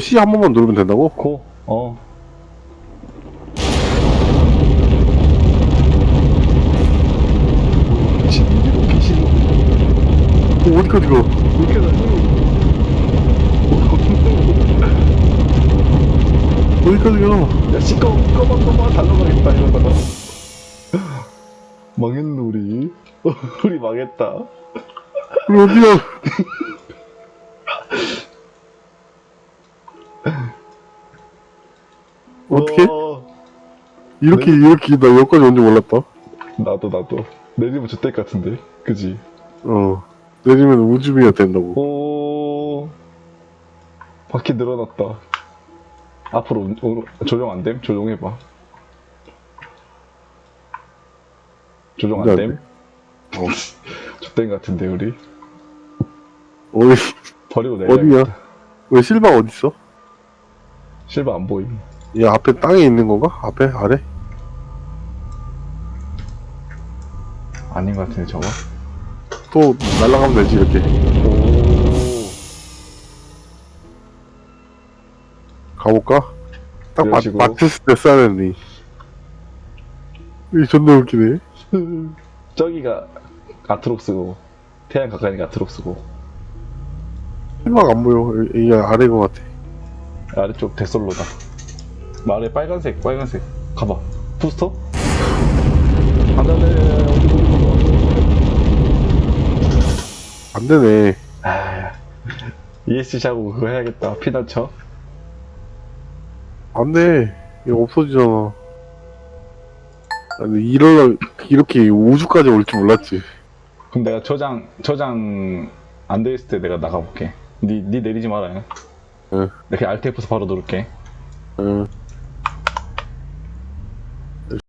C 한 번만 누르면 된다고? 고, 어. 진리로 피시로. 어, 어디까지 가? 이렇게 어디까지 가? 야, 시꺼, 꺼봐, 달려가겠다, 이러다가. 망했네, 우리. 우리 망했다. 우리 어디야? 어떻게? 이렇게, 이렇게, 나 여기까지 온 줄 몰랐다. 나도, 나도. 내리면 저때 같은데. 그지? 어. 내리면 우주비가 된다고. 오. 바퀴 늘어났다. 앞으로 운- 운- 조정 안 됨? 조정해봐. 조정 안 네, 됨? 어. 저땐 같은데, 우리. 어디, 버리고 내려. 어디야? 왜 실바가 어딨어? 실버 안 보임. 야, 앞에 땅에 있는 건가? 앞에? 아래? 아닌 것 같은데, 저거. 또 날아가면 되지, 이렇게. 오. 가볼까? 딱 마, 식으로? 맞췄을 때 써야 되니. 이 존나 웃기네. 저기가 아트록스고, 태양 가까이니까 아트록스고, 실바가 안 보여. 이, 이 아래인 것 같아. 아래쪽 데솔로다. 아래 빨간색, 빨간색. 가봐. 부스터? 안 돼, 안 어디, 되네. 아, ESC 샤고 그거 해야겠다. 피난처. 안 돼. 이거 없어지잖아. 아니, 이럴라, 이렇게 우주까지 올 줄 몰랐지. 그럼 내가 저장, 저장 안 돼 있을 때 내가 나가볼게. 니, 니 내리지 말아요. 응. 내가 알트 F4 바로 누를게. 응.